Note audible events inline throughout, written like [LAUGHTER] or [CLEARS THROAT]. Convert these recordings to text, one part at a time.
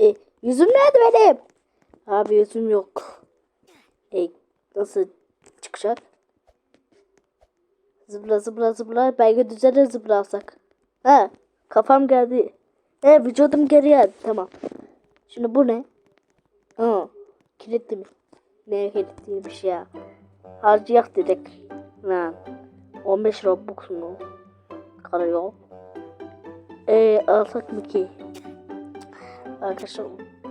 E, yüzüm nerede benim? Abi yüzüm yok. E, nasıl çıkacak? Zıpla zıpla zıpla. Belki düzene zıplasak. Ha kafam geldi. E vücudum geriye. Tamam. Şimdi bu ne? Aa, kilitli mi? Ne kilitliymiş ya? Harcayak dedik. Ha. 15 Robux mu? Kalıyor. Eee alsak mı ki? Arkadaşlar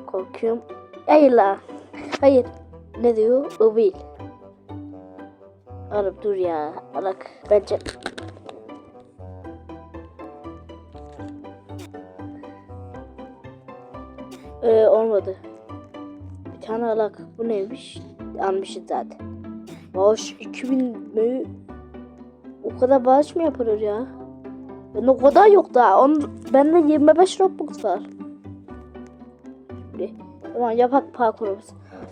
korkuyorum. Hayır la. Hayır. Ne diyor? O değil. Arap dur ya. Alak. Bence. Ee, olmadı. Bir tane alak. Bu neymiş? Almışız zaten. Bağış 2000 mi? O kadar bağış mı yapılır ya? Ben o kadar yok daha. On, bende 25 Robux var. Şimdi, tamam yapak parkurumuz.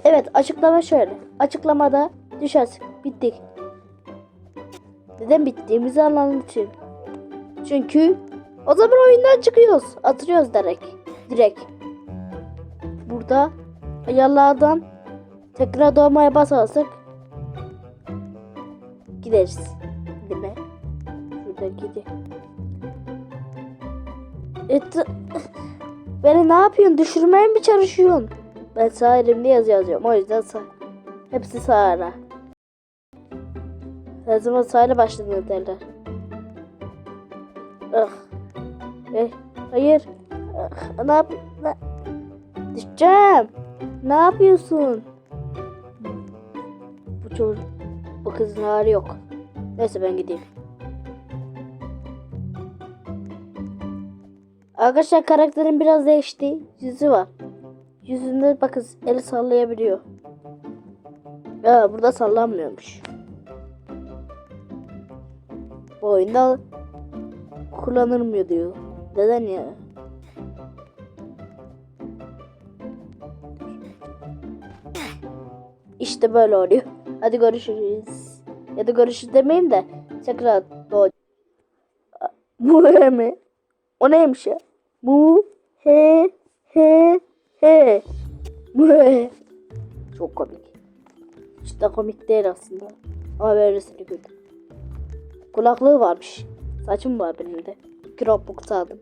Evet açıklama şöyle. Açıklamada düşersin. Bittik. Neden bittiğimizi anlatayım. Çünkü o zaman oyundan çıkıyoruz. Atıyoruz direkt. Direkt. Burada ayarlardan tekrar doğmaya basarsak gideriz. Değil mi? Şurada gidelim. Et [LAUGHS] Beni ne yapıyorsun? Düşürmeye mi çalışıyorsun? Ben sağ elimle yazı yazıyorum. O yüzden sağ. Hepsi sağ ara. Her zaman sağ ile derler. Ah. Eh, hayır. Ah, ne yap... Ne... Düşeceğim. Ne yapıyorsun? Bu çocuk... Bu kızın hali yok. Neyse ben gideyim. Arkadaşlar karakterin biraz değişti. Yüzü var. Yüzünde bakın eli sallayabiliyor. Ya burada sallanmıyormuş. Bu oyunda kullanılmıyor diyor. Neden ya? İşte böyle oluyor. Hadi görüşürüz. Ya da görüşürüz demeyeyim de tekrar doğ. Bu mi? O neymiş ya? Bu he he he. Bu he. Çok komik. Hiç komik değil aslında. Ama böylesini kötü. Kulaklığı varmış. Saçım var benim de. Robux aldım.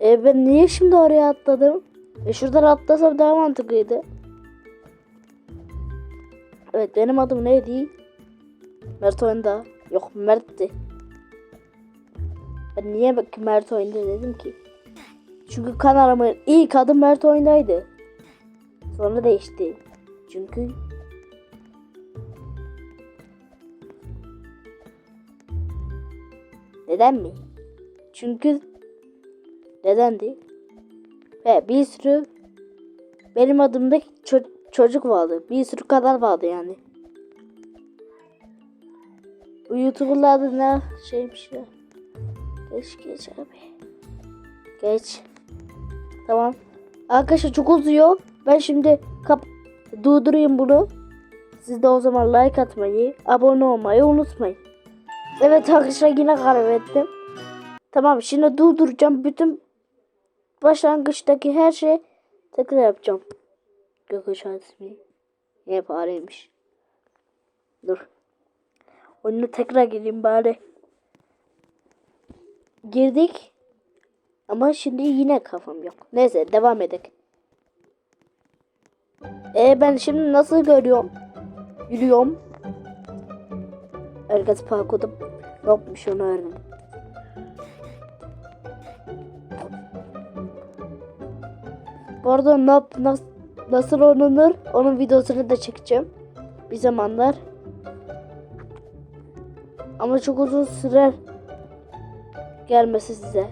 E ben niye şimdi oraya atladım? E şuradan atlasam daha mantıklıydı. Evet benim adım neydi? Mert oyunda. Yok Mert'ti. Ben niye Mert oyunda dedim ki? Çünkü kanalımın ilk adı Mert oyundaydı. Sonra değişti. Çünkü Neden mi? Çünkü nedendi? Ve bir sürü benim adımda ço- çocuk vardı. Bir sürü kadar vardı yani. Bu YouTuber'larda ne şeymiş ya. Geç geç abi. Geç. Tamam. Arkadaşlar çok uzuyor. Ben şimdi kap durdurayım bunu. Siz de o zaman like atmayı, abone olmayı unutmayın. Evet arkadaşlar yine kaybettim. Tamam şimdi durduracağım. Bütün başlangıçtaki her şeyi tekrar yapacağım. Gökuşağı ismi. Ne fareymiş. Dur. Oyuna tekrar gireyim bari. Girdik. Ama şimdi yine kafam yok. Neyse devam edelim. E ben şimdi nasıl görüyorum? Yürüyorum. Herkes parkurda yokmuş onu öğrendim. Bu arada ne yap, nas, nasıl oynanır onun videosunu da çekeceğim. Bir zamanlar. Ama çok uzun sürer gelmesi size.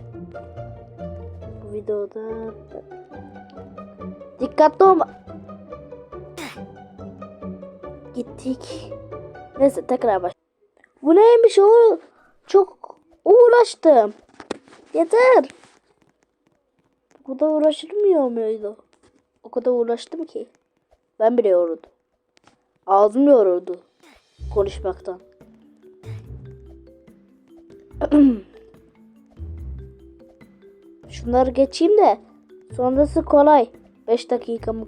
Bu videoda dikkatli olma. Gittik. Neyse tekrar baş. Bu neymiş o? Çok uğraştım. Yeter. Bu kadar uğraşılmıyor muydu? O kadar uğraştım ki. Ben bile yoruldum. Ağzım yoruldu. Konuşmaktan. [CLEARS THROAT] Şunları geçeyim de Sonrası kolay. 5 dakika mı?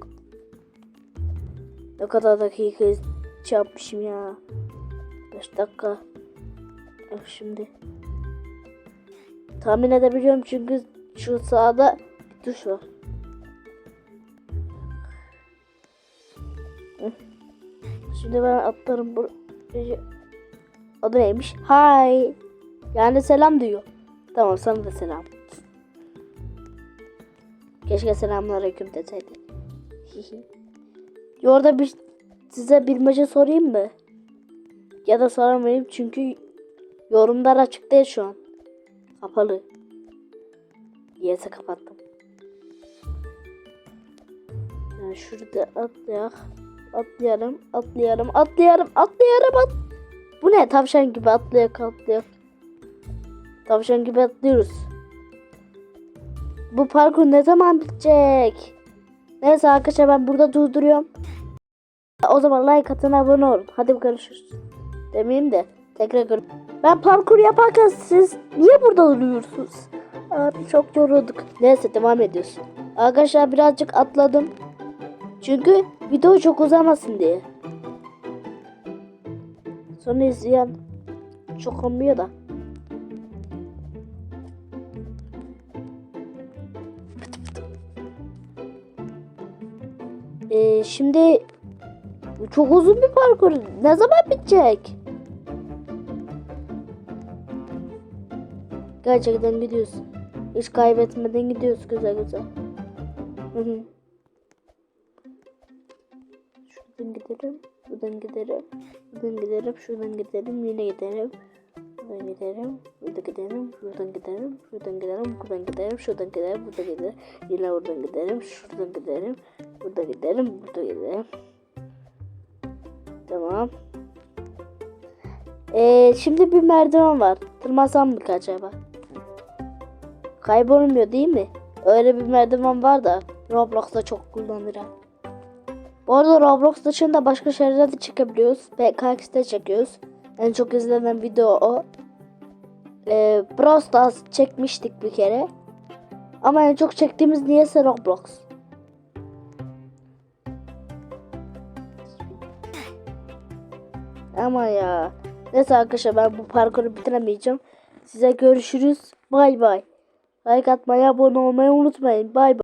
Ne kadar dakika yapmışım ya. 5 dakika. Yok şimdi. Tahmin edebiliyorum çünkü şu sağda bir tuş var. Şimdi ben atlarım buraya. Adı neymiş? Hi. Yani selam diyor. Tamam sana da selam. Keşke selamünaleyküm deseydi. [LAUGHS] Orada bir size bilmece sorayım mı? Ya da soramayayım çünkü yorumlar açık değil şu an. Kapalı. Yese kapattım. Yani şurada atlayak. Atlayalım, atlayalım, atlayalım, atlayalım, at. Bu ne? Tavşan gibi atlayak, atlayak. Tavşan gibi atlıyoruz. Bu parkur ne zaman bitecek? Neyse arkadaşlar ben burada durduruyorum. O zaman like atın abone olun. Hadi görüşürüz. Demeyeyim de tekrar gör. Ben parkur yaparken siz niye burada duruyorsunuz? Abi çok yorulduk. Neyse devam ediyoruz. Arkadaşlar birazcık atladım. Çünkü video çok uzamasın diye. Sonra izleyen çok olmuyor da. Ee, şimdi çok uzun bir parkur. Ne zaman bitecek? Gerçekten gidiyoruz. Hiç kaybetmeden gidiyoruz güzel güzel. Hı. Şuradan giderim, buradan giderim, buradan giderim, şuradan giderim, yine giderim. Buradan giderim, burada giderim, buradan giderim, şuradan giderim, buradan giderim, şuradan giderim, burada giderim, yine buradan giderim, şuradan giderim, burada giderim, burada giderim. Tamam. Ee, şimdi bir merdiven var. Tırmansam mı acaba? Kaybolmuyor değil mi? Öyle bir merdiven var da Roblox'ta çok kullanırım. Bu arada Roblox dışında başka şeyler de çekebiliyoruz. PKX'de çekiyoruz. En çok izlenen video o. Ee, Brawl Stars çekmiştik bir kere. Ama en çok çektiğimiz niyeyse Roblox. Ama ya. Neyse arkadaşlar ben bu parkuru bitiremeyeceğim. Size görüşürüz. Bay bay. Like atmayı, abone olmayı unutmayın. Bay bay.